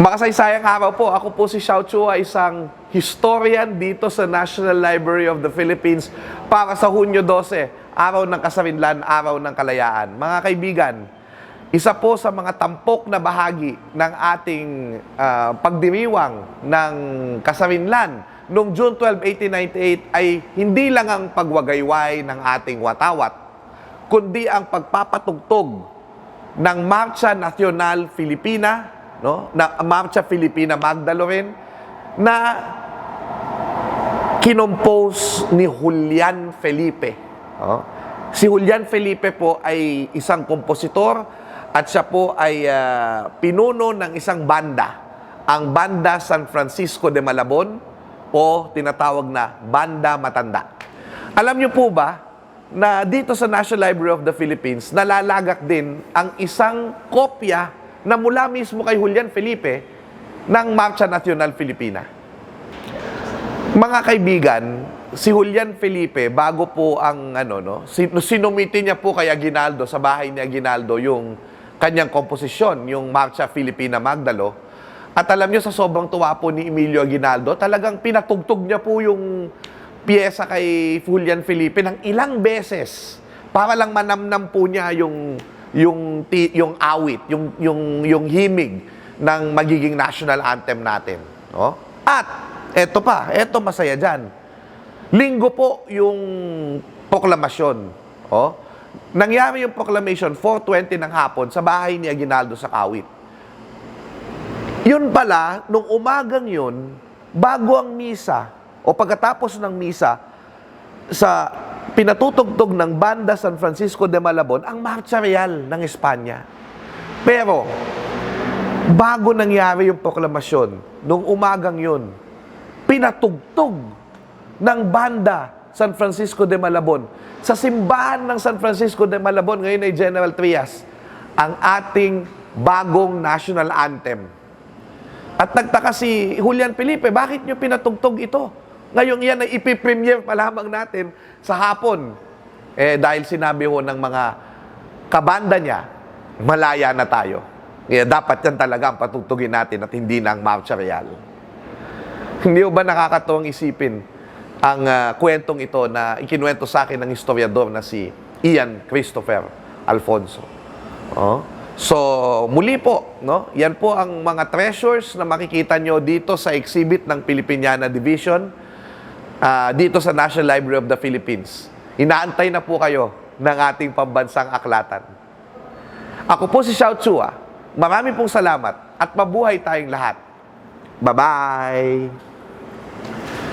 Makasaysayang araw po. Ako po si Xiao Chua, isang historian dito sa National Library of the Philippines para sa Hunyo 12, araw ng kasarinlan, araw ng kalayaan. Mga kaibigan, isa po sa mga tampok na bahagi ng ating ah, pagdiriwang ng kasarinlan noong June 12, 1898 ay hindi lang ang pagwagayway ng ating watawat, kundi ang pagpapatugtog ng Marcha Nacional Filipina, no? Na Marcha Filipina Magdalorin na kinompose ni Julian Felipe. no? Si Julian Felipe po ay isang kompositor at siya po ay ah, pinuno ng isang banda, ang Banda San Francisco de Malabon o tinatawag na Banda Matanda. Alam niyo po ba na dito sa National Library of the Philippines, nalalagak din ang isang kopya na mula mismo kay Julian Felipe ng Marcha Nacional Filipina. Mga kaibigan, si Julian Felipe, bago po ang ano, no, sin- sinumiti niya po kay Aguinaldo, sa bahay ni Aguinaldo, yung kanyang komposisyon, yung Marcha Filipina Magdalo. At alam niyo, sa sobrang tuwa po ni Emilio Aguinaldo, talagang pinatugtog niya po yung piyesa kay Julian Felipe ng ilang beses para lang manamnam po niya yung yung yung awit, yung yung yung himig ng magiging national anthem natin, no? At eto pa, eto masaya diyan. Linggo po yung proklamasyon, oh. Nangyari yung proclamation 4:20 ng hapon sa bahay ni Aguinaldo sa Kawit. Yun pala, nung umagang yun, bago ang misa, o pagkatapos ng misa, sa pinatutugtog ng Banda San Francisco de Malabon, ang Marcha Real ng Espanya. Pero, bago nangyari yung proklamasyon, nung umagang yun, pinatugtog ng Banda San Francisco de Malabon sa simbahan ng San Francisco de Malabon, ngayon ay General Trias, ang ating bagong national anthem. At nagtaka si Julian Felipe, bakit nyo pinatugtog ito? Ngayon yan ay ipipremiere pa lamang natin sa hapon. Eh, dahil sinabi ho ng mga kabanda niya, malaya na tayo. Kaya dapat yan talaga ang patugtugin natin at hindi na ang Marcha Real. Hindi ba nakakatuwang isipin ang ah, kwentong ito na ikinuwento sa akin ng historiador na si Ian Christopher Alfonso. Oh. So, muli po, no? Yan po ang mga treasures na makikita nyo dito sa exhibit ng Filipiniana Division ah, dito sa National Library of the Philippines. Inaantay na po kayo ng ating pambansang aklatan. Ako po si Xiao Chua. Marami pong salamat at mabuhay tayong lahat. Bye-bye!